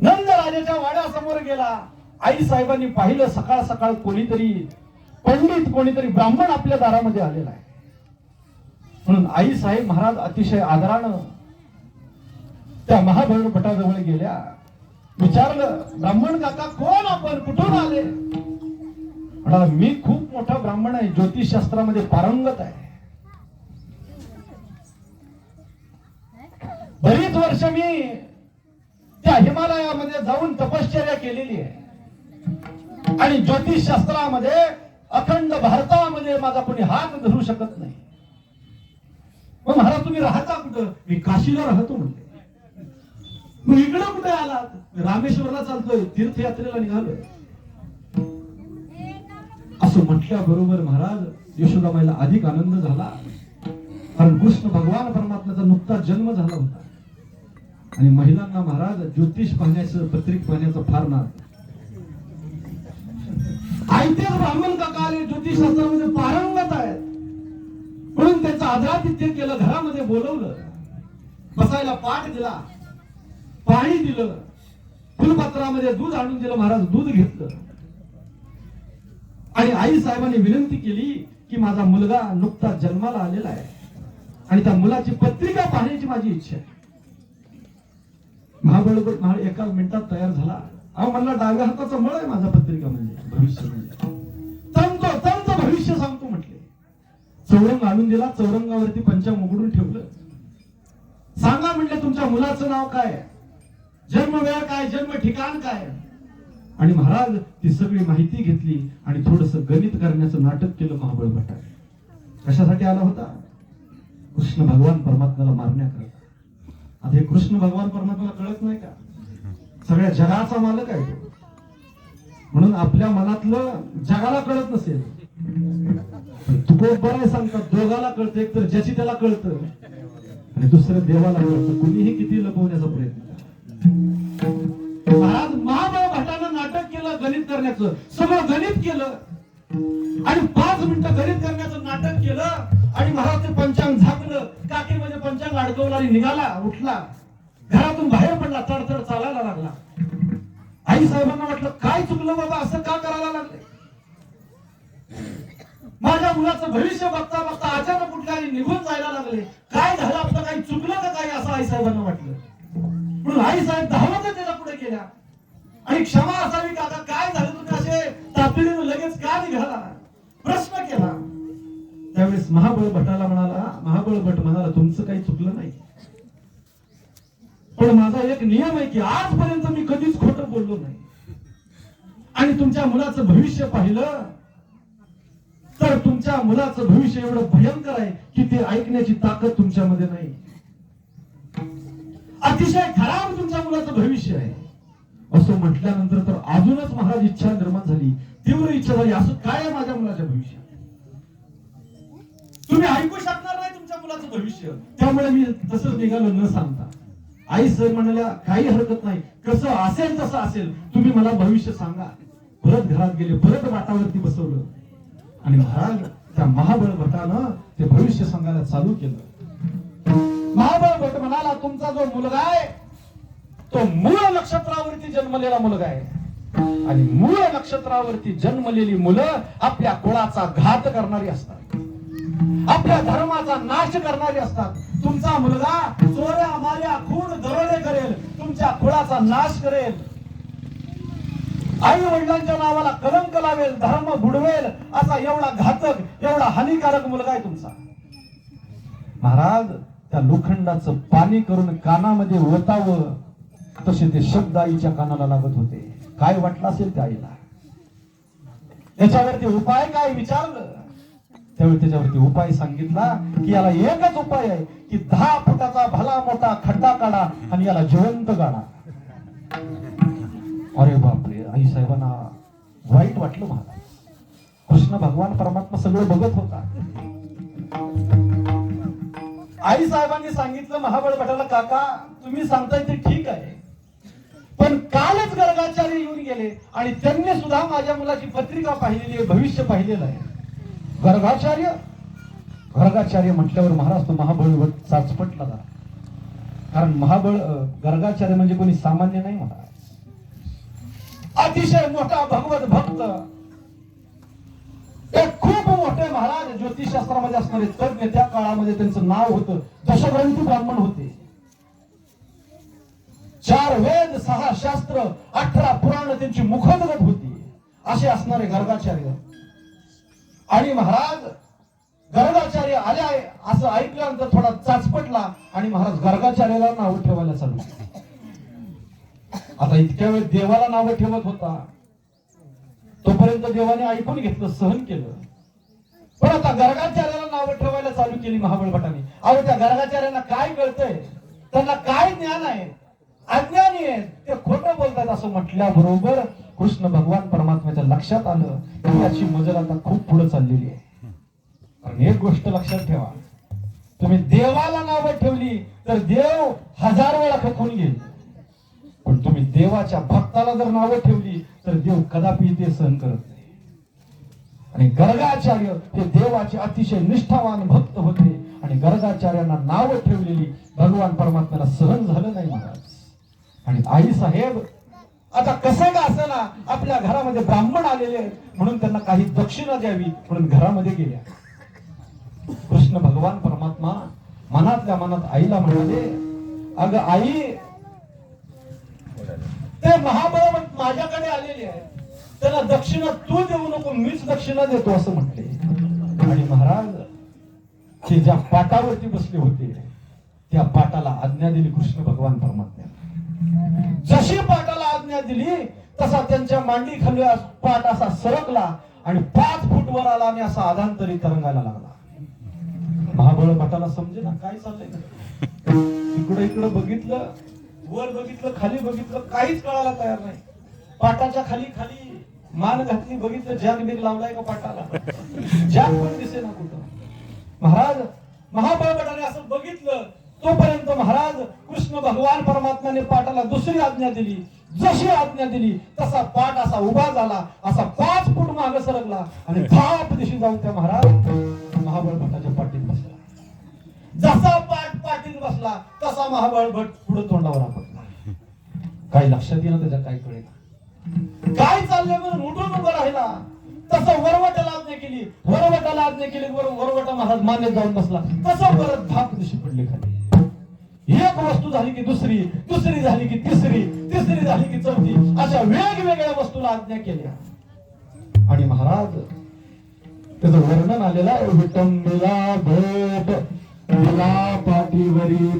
नंद राजाच्या वाड्यासमोर गेला. आई साहेबांनी पाहिलं सकाळ सकाळ कोणीतरी पंडित कोणीतरी ब्राह्मण आपल्या दारामध्ये आलेला आहे. म्हणून आई साहेब महाराज अतिशय आदरानं त्या महाभैरव भटाजवळ गेल्या. विचारलं ब्राह्मण काका कोण आपण? कुठून आले? म्हणा मी खूप मोठा ब्राह्मण आहे ज्योतिषशास्त्रामध्ये पारंगत आहे. बरीच वर्ष मी त्या हिमालयामध्ये जाऊन तपश्चर्या केलेली आहे. आणि ज्योतिष शास्त्रामध्ये अखंड भारतामध्ये माझा कोणी हात धरू शकत नाही. मग महाराज तुम्ही राहता कुठं? मी काशीला राहतो म्हणते मग इकडं कुठे आलात रामेश्वरला चालतोय तीर्थयात्रेला निघालोय. असं म्हटल्याबरोबर महाराज यशोदामाईला अधिक आनंद झाला. कारण कृष्ण भगवान परमात्म्याचा नुकताच जन्म झाला होता. आणि महिलांना महाराज ज्योतिष पाहण्याचं पत्रिक पाहण्याचं फार नाद. आयतेच ब्राह्मण काका आले ज्योतिषशास्त्रामध्ये पारंगत आहेत. म्हणून त्याचं आदरातिथ्य केलं घरामध्ये बोलवलं. बसायला पाठ दिला पाणी दिलं फुलपात्रामध्ये दूध आणून दिलं महाराज दूध घेतलं. आणि आई साहेबांनी विनंती केली की माझा मुलगा नुकताच जन्माला आलेला आहे. आणि त्या मुलाची पत्रिका पाहण्याची माझी इच्छा आहे. महाबळगड महा एका मिनिटात तयार झाला. अहो म्हणला डाव्या हाताचा मळ आहे माझा पत्रिका म्हणजे भविष्य म्हणजे. तंत तंत भविष्य सांगतो म्हटले. चौरंग आणून दिला चौरंगावरती पंचांग उघडून ठेवलं. सांगा म्हटले तुमच्या मुलाचं नाव काय? जन्म वेळ काय जन्म ठिकाण काय? आणि महाराज ती सगळी माहिती घेतली आणि थोडस गणित करण्याचं नाटक केलं महाबळ भट्टाने कशासाठी आला होता? कृष्ण भगवान परमात्म्याला मारण्याकरता. आता हे कृष्ण भगवान परमात्मा सगळ्या जगाचा मालक आहे. म्हणून आपल्या मनातलं जगाला कळत नसेल. तुकोबर आहे सांगतात दोघाला कळतं एक तर ज्याची त्याला कळतं. आणि दुसरं देवाला कळतं. कुणीही किती लपवण्याचा प्रयत्न करा. महाराज महाबळ भटानं नाटक केलं गणित करण्याचं. सगळं गणित केलं. आणि पाच मिनिटं गणित करण्याचं नाटक केलं. आणि महाराज ते पंचांग झाकलं. काकीमध्ये पंचांग अडकवला आणि निघाला उठला. घरातून बाहेर पडला तडतड चढ आई साहेबांना वाटलं काय चुकलं बाबा? असं का करायला लागले? माझ्या मुलाचं भविष्य बघता बघता अचानक कुठल्या निघून जायला लागले. काय झालं? आपलं काही चुकलं का काही? असं आई साहेबांना वाटलं. म्हणून आई साहेब धावत त्याला पुढे केल्या आणि क्षमा असावी का? आता काय झालं? तुम्ही असे तातडीनं लगेच का निघाला प्रश्न केला. त्यावेळेस महाबळ भटाला म्हणाला महाबळ भट म्हणाला तुमचं काही चुकलं नाही. पण माझा एक नियम आहे की आजपर्यंत मी कधीच खोट बोललो नाही? आणि तुमच्या मुलाचं भविष्य पाहिलं तर तुमच्या मुलाचं भविष्य एवढं भयंकर आहे की ते ऐकण्याची ताकद तुमच्यामध्ये नाही. अतिशय खराब तुमच्या मुलाचं भविष्य आहे. असं म्हटल्यानंतर तर अजूनच महाराज इच्छा निर्माण झाली. तीव्र इच्छा झाली असं काय आहे माझ्या मुलाच्या भविष्यात? तुम्ही ऐकू शकणार नाही तुमच्या मुलाचं भविष्य. त्यामुळे मी तसंच निघालो न सांगता. आई सर म्हणाल्या काही हरकत नाही. कसं असेल तसं असेल. तुम्ही मला भविष्य सांगा. परत घरात गेले परत वाटावरती बसवलं. आणि महाराज त्या महाबळ भटानं ते भविष्य सांगायला चालू केलं. महाबळ भट म्हणाला तुमचा जो मुलगा आहे तो मूळ नक्षत्रावरती जन्मलेला मुलगा आहे. आणि मूळ नक्षत्रावरती जन्मलेली मुलं आपल्या कुळाचा घात करणारी असतात. आपल्या धर्माचा नाश करणारी असतात. तुमचा मुलगा चोऱ्या माऱ्या खून कुळाचा नाश करेल. आई वडिलांच्या नावाला कलंक लावेल धर्म बुडवेल असा एवढा घातक एवढा हानिकारक मुलगा आहे तुमचा. महाराज त्या लोखंडाचं पाणी करून कानामध्ये ओतावं तसे ते शब्द आईच्या कानाला लागत होते. काय वाटलं असेल त्या आईला? त्याच्यावरती उपाय काय विचारलं? त्यावेळी त्याच्यावरती उपाय सांगितला की याला एकच उपाय आहे की दहा फुटाचा भला मोठा खड्डा काढा आणि याला जिवंत काढा अरे बापरे आई साहेबांना वाईट वाटलं मला. कृष्ण भगवान परमात्मा सगळं बघत होता. आई साहेबांनी सांगितलं महाबळ भटाला काका तुम्ही सांगताय ते ठीक आहे. पण कालच गर्गाचार्य येऊन गेले आणि त्यांनी सुद्धा माझ्या मुलाची पत्रिका पाहिलेली आहे भविष्य पाहिलेलं आहे. गर्गाचार्य गर्गाचार्य म्हटल्यावर महाराज तो महाबळ चाचपटला जरा. कारण महाबळ गर्गाचार्य म्हणजे कोणी सामान्य नाही महाराज अतिशय मोठा भगवत भक्त. एक खूप मोठे महाराज ज्योतिषशास्त्रामध्ये असणारे तज्ञ त्या काळामध्ये त्यांचं नाव होतं. दशग्रंथी ब्राह्मण होते. चार वेद सहा शास्त्र अठरा पुराण त्यांची मुखोद्गत होती. असे असणारे गर्गाचार्य. आणि महाराज गर्गाचार्य आले आहे असं ऐकल्यानंतर थोडा चाचपटला आणि महाराज गर्गाचार्याला नाव ठेवायला चालू आता इतक्या वेळ देवाला नाव ठेवत होता. तोपर्यंत देवाने ऐकून घेतलं सहन केलं. पण आता गर्गाचार्याला नाव ठेवायला चालू केली महाबळ भटाने. अहो त्या गर्गाचार्यांना काय कळतंय? त्यांना काय ज्ञान आहे? अज्ञानी आहेत. ते खोटं बोलतात असं म्हटल्याबरोबर कृष्ण भगवान परमात्म्याच्या लक्षात आलं की याची मजल आता खूप पुढे चाललेली आहे. कारण एक गोष्ट लक्षात ठेवा तुम्ही देवाला नावं ठेवली तर देव हजार वेळा खपून घेईल पण तुम्ही देवाच्या भक्ताला जर नावं ठेवली तर देव कदापि ते सहन करत नाही. आणि गर्गाचार्य हे देवाचे अतिशय निष्ठावान भक्त होते आणि गर्गाचार्यांना नावं ठेवलेली भगवान परमात्म्याला सहन झालं नाही महाराज. आणि आई साहेब आता कसं का ना आपल्या घरामध्ये ब्राह्मण आलेले आहेत म्हणून त्यांना काही दक्षिणा द्यावी म्हणून घरामध्ये गेल्या. कृष्ण भगवान परमात्मा मनातल्या मनात आईला म्हणाले अग आई ते महाबळ माझ्याकडे आलेले आहेत त्याला दक्षिणा तू देऊ नको मीच दक्षिणा देतो असं म्हटले. आणि महाराज ते ज्या पाटावरती बसले होते त्या पाटाला आज्ञा दिली कृष्ण भगवान परमात्म्याने. जशी पाट आज्ञा दिली तसा त्यांच्या मांडी खाली पाठ असा सरकला आणि पाच फूट वर आला आणि असा आधांतरी तरंगायला लागला. महाबळ भटाला समजे ना काय चाललंय? इकडे इकडे बघितलं वर बघितलं खाली बघितलं काहीच कळायला तयार नाही. पाटाच्या खाली खाली मान घातली बघितलं जग बिग लावलाय का पाटाला जग पण दिसे ना कुठं. महाराज महाबळ भटाने असं बघितलं तोपर्यंत महाराज कृष्ण भगवान परमात्म्याने पाटाला दुसरी आज्ञा दिली. जशी आज्ञा दिली तसा पाठ असा उभा झाला असा पाच फूट मागे सरकला आणि धाप दिशी जाऊन त्या महाराज महाबळ भट्टाच्या पाठीत बसला. जसा पाठ पाठीत बसला तसा महाबळ भट पुढे तोंडावर आपटला. काही लक्षात येणं त्याच्या काय कळेल काय चाललंय म्हणून उठून उभं राहिला. तसं वरवटाला आज्ञा केली. वरवटाला आज्ञा केली वरवटा महाराज मान्य जाऊन बसला. तसं परत धाप दिशी पडली खाली. एक वस्तू झाली की दुसरी दुसरी झाली की तिसरी तिसरी झाली की चौथी अशा वेगवेगळ्या वस्तूला आज्ञा केल्या. आणि महाराज त्याचं वर्णन आलेलं आहे विटंबिला भोप विला पाठीवरी